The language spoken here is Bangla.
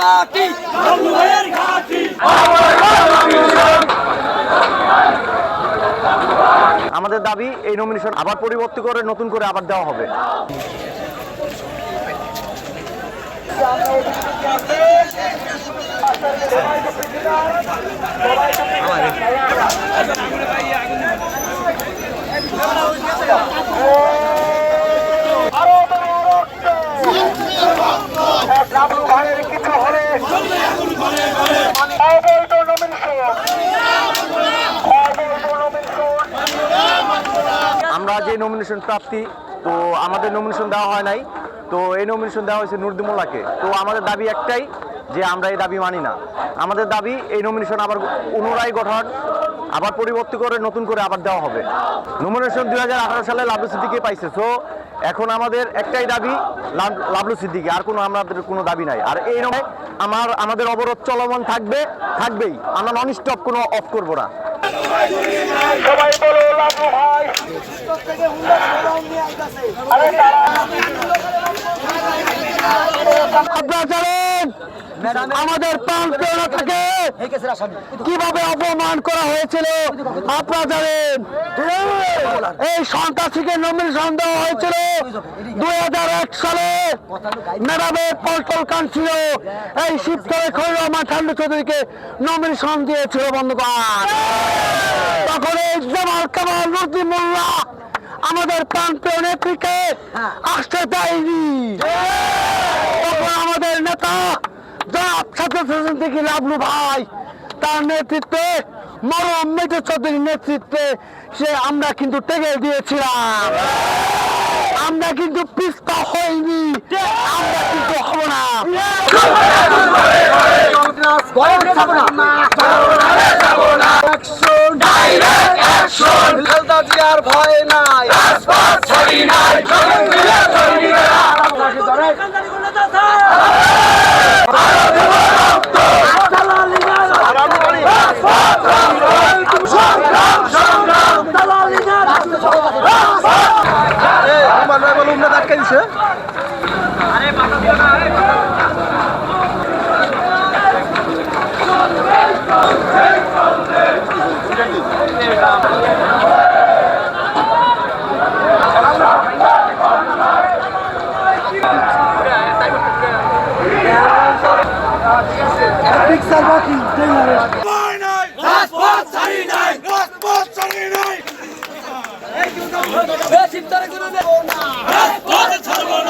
মাটি। ভাইয়ের ঘাটি আমাদের দাবি এই নমিনেশন আবার পরিবর্তন করে নতুন করে আবার দেওয়া হবে। আমরা যে নমিনেশন প্রাপ্তি, তো আমাদের নমিনেশন দেওয়া হয় নাই। তো এই নমিনেশন দেওয়া হয়েছে নুরদুমুল্লাকে তো আমাদের দাবি একটাই, যে আমরা এই দাবি মানি না। আমাদের দাবি এই নমিনেশন আবার পুনরায় গঠন আবার পরিবর্তন করে নতুন করে আবার দেওয়া হবে। নমিনেশন দুই সালে লাভলু সিদ্দিকে পাইছে। তো এখন আমাদের একটাই দাবি লাভলু সিদ্দিকি। আর কোনো আমাদের কোনো দাবি নাই। আর এই নয় আমার আমাদের অবরোধ চলমান থাকবে থাকবেই। আমরা নন স্টপ কোনো অফ করব না। সবাই বলো লাবলু ভাই। আপনারা জানেন আমাদের প্রেরণা থেকে। কীভাবে অপমান করা হয়েছিল? আপনারা জানেন, এই সন্ত্রাসীকে নমিনেশন দেওয়া হয়েছিল দুই হাজার এক সালে। ম্যাডামের পল্টল কান ছিল এই শিবতলে খৈর রহমান ঠান্ডু চৌধুরীকে নমিনেশন দিয়েছিল, বন্ধুগণ। তখন এই জামাল কামাল নদী মোল্লা আমাদের প্রাণ প্রিয় নেত্রীকে আসতে দেয়নি। তখন আমাদের নেতা জনাব ছাত্র থেকে লাভলু ভাই তার নেতৃত্বে মরম মেজর চৌধুরীর নেতৃত্বে সে আমরা কিন্তু টেকে দিয়েছিলাম। আমরা কিন্তু পিস্তা হইনি আমরা কিন্তু হব না। ভয় নাই। ভয় নাই রাজপথ ছাড়ি নাই রাজপথ ছাড়ি নাই রাজপথ ছাড়বো